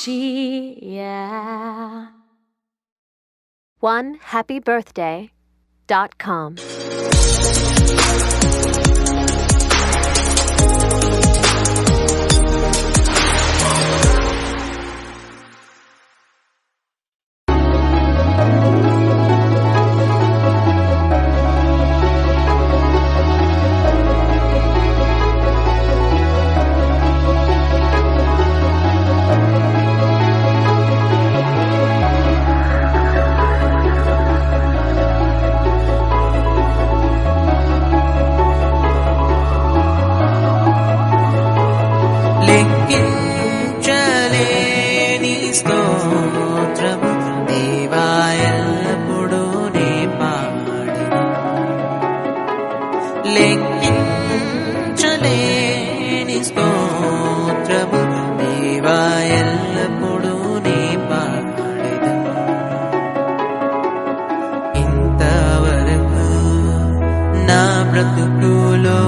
Sakshi, yeah. One happy birthday dot com. బ్రతుకులో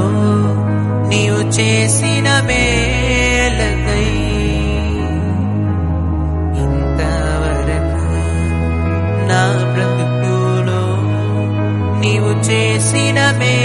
నీవు చేసిన మేలకై ఇంతవరకు నా బ్రతుకులో నీవు చేసిన మే